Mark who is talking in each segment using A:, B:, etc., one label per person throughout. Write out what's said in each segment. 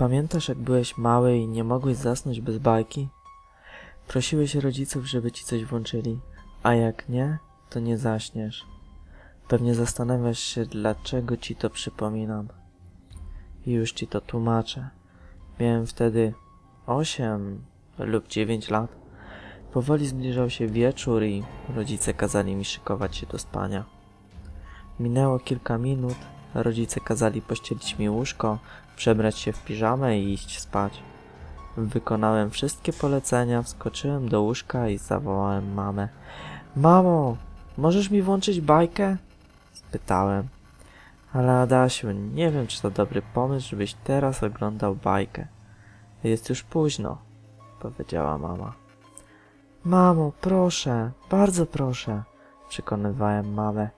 A: Pamiętasz, jak byłeś mały i nie mogłeś zasnąć bez bajki? Prosiłeś rodziców, żeby ci coś włączyli, a jak nie, to nie zaśniesz. Pewnie zastanawiasz się, dlaczego ci to przypominam. I już ci to tłumaczę. Miałem wtedy 8 lub 9 lat. Powoli zbliżał się wieczór i rodzice kazali mi szykować się do spania. Minęło kilka minut, rodzice kazali pościelić mi łóżko, przebrać się w piżamę i iść spać. Wykonałem wszystkie polecenia, wskoczyłem do łóżka i zawołałem mamę. Mamo, możesz mi włączyć bajkę? Spytałem. Ale Adasiu, nie wiem, czy to dobry pomysł, żebyś teraz oglądał bajkę. Jest już późno, powiedziała mama. Mamo, proszę, bardzo proszę, przekonywałem mamę.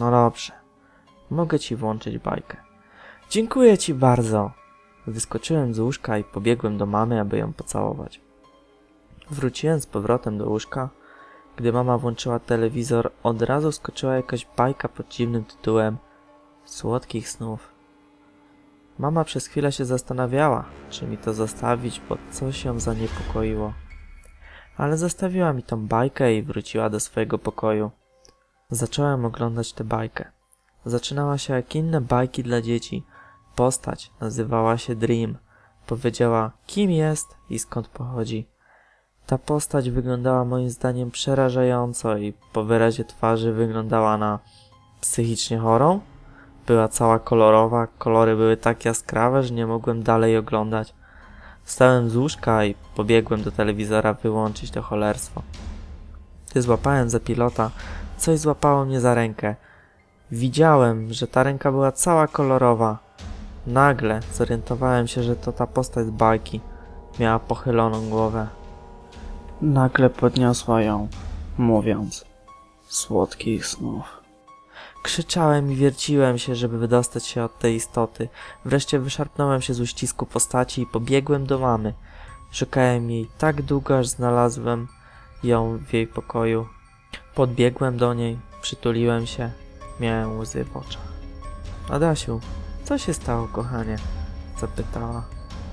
A: No dobrze, mogę ci włączyć bajkę. Dziękuję ci bardzo. Wyskoczyłem z łóżka i pobiegłem do mamy, aby ją pocałować. Wróciłem z powrotem do łóżka. Gdy mama włączyła telewizor, od razu skoczyła jakaś bajka pod dziwnym tytułem Słodkich snów. Mama przez chwilę się zastanawiała, czy mi to zostawić, bo coś ją zaniepokoiło. Ale zostawiła mi tą bajkę i wróciła do swojego pokoju. Zacząłem oglądać tę bajkę. Zaczynała się jak inne bajki dla dzieci. Postać nazywała się Dream. Powiedziała, kim jest i skąd pochodzi. Ta postać wyglądała moim zdaniem przerażająco i po wyrazie twarzy wyglądała na psychicznie chorą. Była cała kolorowa, kolory były tak jaskrawe, że nie mogłem dalej oglądać. Wstałem z łóżka i pobiegłem do telewizora wyłączyć to cholerstwo. Gdy złapałem za pilota, coś złapało mnie za rękę. Widziałem, że ta ręka była cała kolorowa. Nagle zorientowałem się, że to ta postać z bajki. Miała pochyloną głowę.
B: Nagle podniosła ją, mówiąc: Słodkich snów.
A: Krzyczałem i wierciłem się, żeby wydostać się od tej istoty. Wreszcie wyszarpnąłem się z uścisku postaci i pobiegłem do mamy. Szukałem jej tak długo, aż znalazłem ją w jej pokoju. Podbiegłem do niej, przytuliłem się, miałem łzy w oczach. Adasiu, co się stało, kochanie? Zapytała.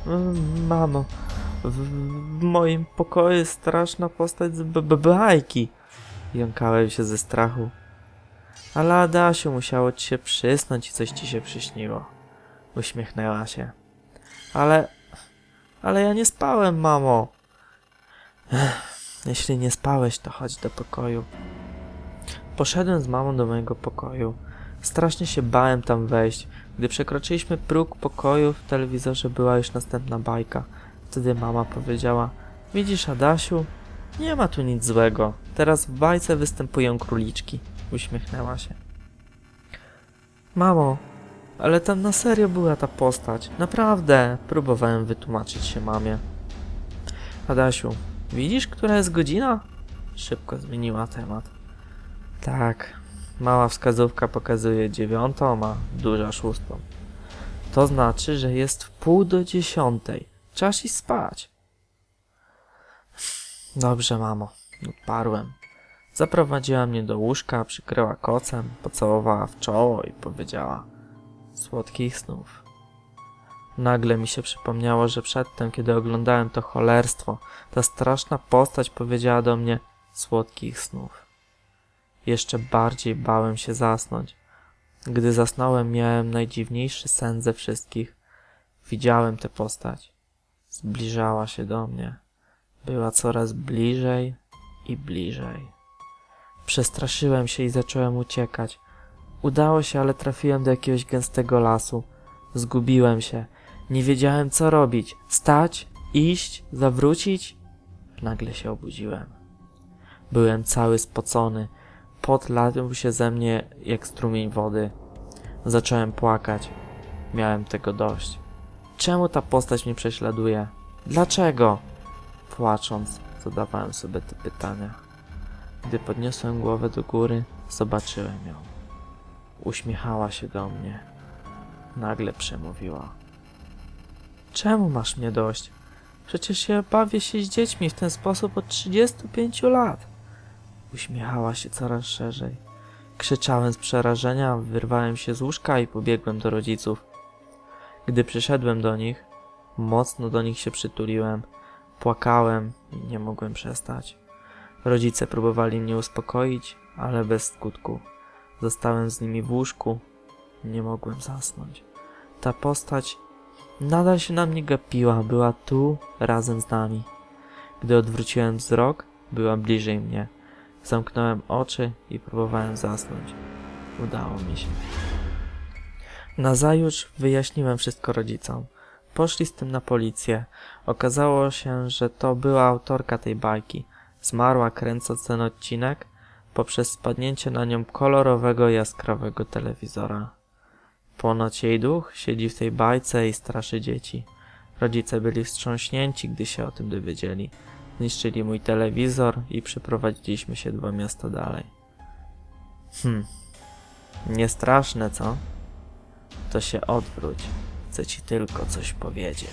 A: "Mm, Mamo, w, moim pokoju straszna postać z bajki. Jąkałem się ze strachu. Ale Adasiu, musiało ci się przysnąć i coś ci się przyśniło. Uśmiechnęła się. Ale... Ale ja nie spałem, mamo. Ech, jeśli nie spałeś, to chodź do pokoju. Poszedłem z mamą do mojego pokoju. Strasznie się bałem tam wejść. Gdy przekroczyliśmy próg pokoju, w telewizorze była już następna bajka. Wtedy mama powiedziała: Widzisz, Adasiu, nie ma tu nic złego. Teraz w bajce występują króliczki. Uśmiechnęła się. Mamo, ale tam na serio była ta postać. Naprawdę. Próbowałem wytłumaczyć się mamie. Adasiu, widzisz, która jest godzina? Szybko zmieniła temat. Tak, mała wskazówka pokazuje dziewiątą, a duża szóstą. To znaczy, że jest w pół do dziesiątej. Czas iść spać. Dobrze, mamo, odparłem. Zaprowadziła mnie do łóżka, przykryła kocem, pocałowała w czoło i powiedziała: Słodkich snów. Nagle mi się przypomniało, że przedtem, kiedy oglądałem to cholerstwo, ta straszna postać powiedziała do mnie: Słodkich snów. Jeszcze bardziej bałem się zasnąć. Gdy zasnąłem, miałem najdziwniejszy sen ze wszystkich. Widziałem tę postać. Zbliżała się do mnie. Była coraz bliżej i bliżej. Przestraszyłem się i zacząłem uciekać. Udało się, ale trafiłem do jakiegoś gęstego lasu. Zgubiłem się. Nie wiedziałem, co robić. Stać? Iść? Zawrócić? Nagle się obudziłem. Byłem cały spocony. Pot lał się ze mnie jak strumień wody. Zacząłem płakać. Miałem tego dość. Czemu ta postać mnie prześladuje? Dlaczego? Płacząc, zadawałem sobie te pytania. Gdy podniosłem głowę do góry, zobaczyłem ją. Uśmiechała się do mnie. Nagle przemówiła. Czemu masz mnie dość? Przecież ja bawię się z dziećmi w ten sposób od 35 lat. Uśmiechała się coraz szerzej. Krzyczałem z przerażenia, wyrwałem się z łóżka i pobiegłem do rodziców. Gdy przyszedłem do nich, mocno do nich się przytuliłem, płakałem i nie mogłem przestać. Rodzice próbowali mnie uspokoić, ale bez skutku. Zostałem z nimi w łóżku, nie mogłem zasnąć. Ta postać nadal się na mnie gapiła, była tu razem z nami. Gdy odwróciłem wzrok, była bliżej mnie. Zamknąłem oczy i próbowałem zasnąć. Udało mi się. Nazajutrz wyjaśniłem wszystko rodzicom. Poszli z tym na policję. Okazało się, że to była autorka tej bajki. Zmarła kręcąc ten odcinek poprzez spadnięcie na nią kolorowego, jaskrawego telewizora. Ponoć jej duch siedzi w tej bajce i straszy dzieci. Rodzice byli wstrząśnięci, gdy się o tym dowiedzieli. Zniszczyli mój telewizor i przyprowadziliśmy się dwa miasta dalej. Hm. Nie straszne, co? To się odwróć. Chcę ci tylko coś powiedzieć.